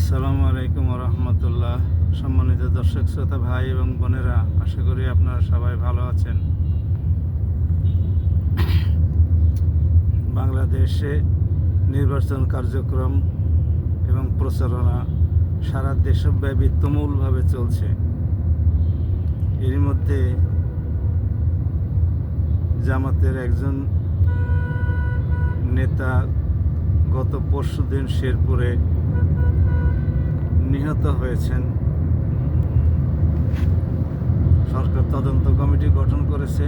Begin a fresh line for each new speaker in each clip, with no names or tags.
আসসালামু আলাইকুম রহমতুল্লাহ সম্মানিত দর্শক, শ্রোতা, ভাই এবং বোনেরা, আশা করি আপনারা সবাই ভালো আছেন। বাংলাদেশে নির্বাচন কার্যক্রম এবং প্রচারণা সারা দেশব্যাপী তুমুলভাবে চলছে। এর মধ্যে জামাতের একজন নেতা গত পরশুদিন শেরপুরে নিহত হয়েছেন। সরকার তদন্ত কমিটি গঠন করেছে।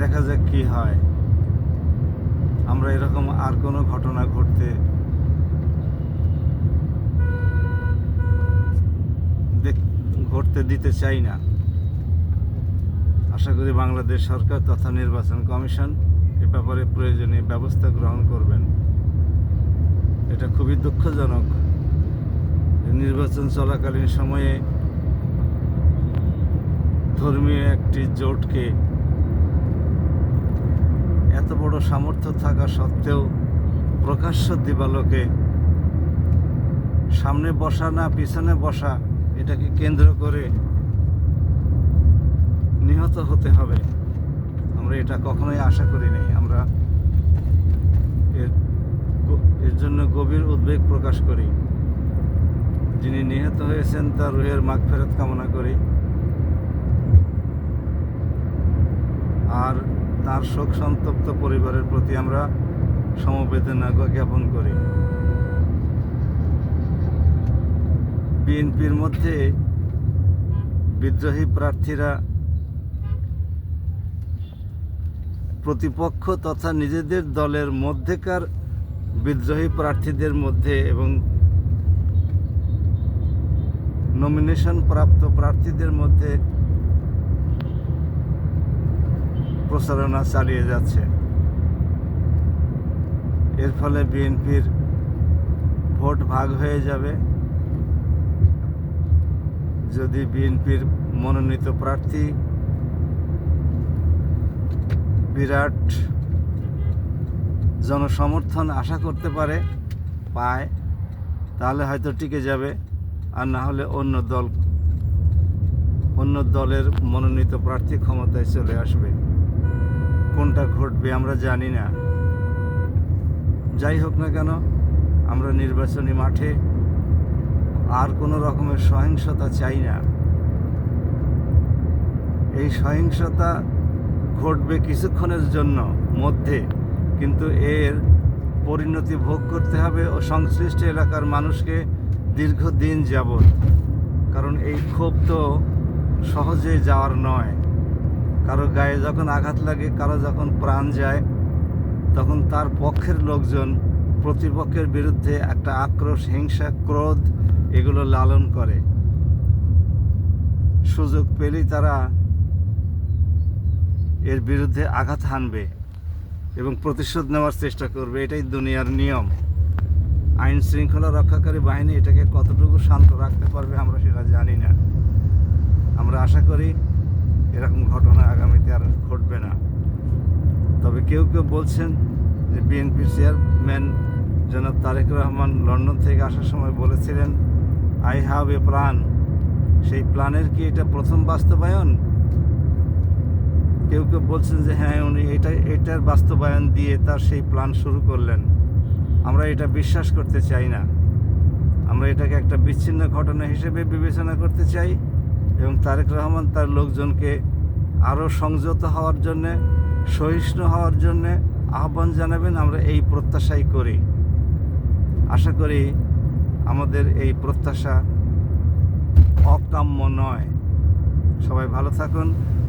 দেখা যাক কি হয়। আমরা এরকম আর কোনো ঘটনা ঘটতে ঘটতে দিতে চাই না। আশা করি বাংলাদেশ সরকার তথা নির্বাচন কমিশন এ ব্যাপারে প্রয়োজনীয় ব্যবস্থা গ্রহণ করবেন। এটা খুবই দুঃখজনক নির্বাচন চলাকালীন সময়ে ধর্মীয় একটি জোটকে এত বড় সামর্থ্য থাকা সত্ত্বেও প্রকাশ্য দিবালোকে সামনে বসা না পিছনে বসা এটাকে কেন্দ্র করে নিহত হতে হবে। আমরা এটা কখনোই আশা করি নাই। আমরা এর জন্য গভীর উদ্বেগ প্রকাশ করি। যিনি নিহত হয়েছেন, তার রুহের মাগ ফেরত কামনা করি। আর তার শোক সন্তপ্ত পরিবারের প্রতি আমরা সমবেদনা জ্ঞাপন করি। বিএনপির মধ্যে বিদ্রোহী প্রার্থীরা প্রতিপক্ষ তথা নিজেদের দলের মধ্যেকার বিদ্রোহী প্রার্থীদের মধ্যে এবং নমিনেশন প্রাপ্ত প্রার্থীদের মধ্যে প্রচারণা চালিয়ে যাচ্ছে। এর ফলে বিএনপির ভোট ভাগ হয়ে যাবে। যদি বিএনপির মনোনীত প্রার্থী বিরাট জনসমর্থন আশা করতে পারে, পায়, তাহলে হয়তো টিকে যাবে, আর না হলে অন্য দল, অন্য দলের মনোনীত প্রার্থী ক্ষমতায় চলে আসবে। কোনটা ঘটবে আমরা জানি না। যাই হোক না কেন, আমরা নির্বাচনী মাঠে আর কোনো রকমের সহিংসতা চাই না। এই সহিংসতা ঘটবে কিছুক্ষণের জন্য মধ্যে। কিন্তু এর পরিণতি ভোগ করতে হবে ও সংশ্লিষ্ট এলাকার মানুষকে দীর্ঘদিন যাবৎ। কারণ এই ক্ষোভ তো সহজে যাওয়ার নয়। কারও গায়ে যখন আঘাত লাগে, কারও যখন প্রাণ যায়, তখন তার পক্ষের লোকজন প্রতিপক্ষের বিরুদ্ধে একটা আক্রোশ, হিংসা, ক্রোধ এগুলো লালন করে। সুযোগ পেলেই তারা এর বিরুদ্ধে আঘাত হানবে। এবং প্রতিশোধ নেওয়ার চেষ্টা করবে, এটাই দুনিয়ার নিয়ম। আইন শৃঙ্খলা রক্ষাকারী বাহিনী এটাকে কতটুকু শান্ত রাখতে পারবে আমরা সেটা জানি না। আমরা আশা করি এরকম ঘটনা আগামীতে আর ঘটবে না। তবে কেউ কেউ বলছেন যে বিএনপির চেয়ারম্যান জনাব তারেক রহমান লন্ডন থেকে আসার সময় বলেছিলেন আই হ্যাভ এ প্ল্যান সেই প্ল্যানের কি এটা প্রথম বাস্তবায়ন? কেউ কেউ বলছেন যে হ্যাঁ উনি এটা, এটার বাস্তবায়ন দিয়ে তার সেই প্ল্যান শুরু করলেন। আমরা এটা বিশ্বাস করতে চাই না। আমরা এটাকে একটা বিচ্ছিন্ন ঘটনা হিসেবে বিবেচনা করতে চাই এবং তারেক রহমান তার লোকজনকে আরও সংযত হওয়ার জন্যে, সহিষ্ণু হওয়ার জন্যে আহ্বান জানাবেন। আমরা এই প্রত্যাশাই করি। আশা করি আমাদের এই প্রত্যাশা অকাম্য নয়। সবাই ভালো থাকুন।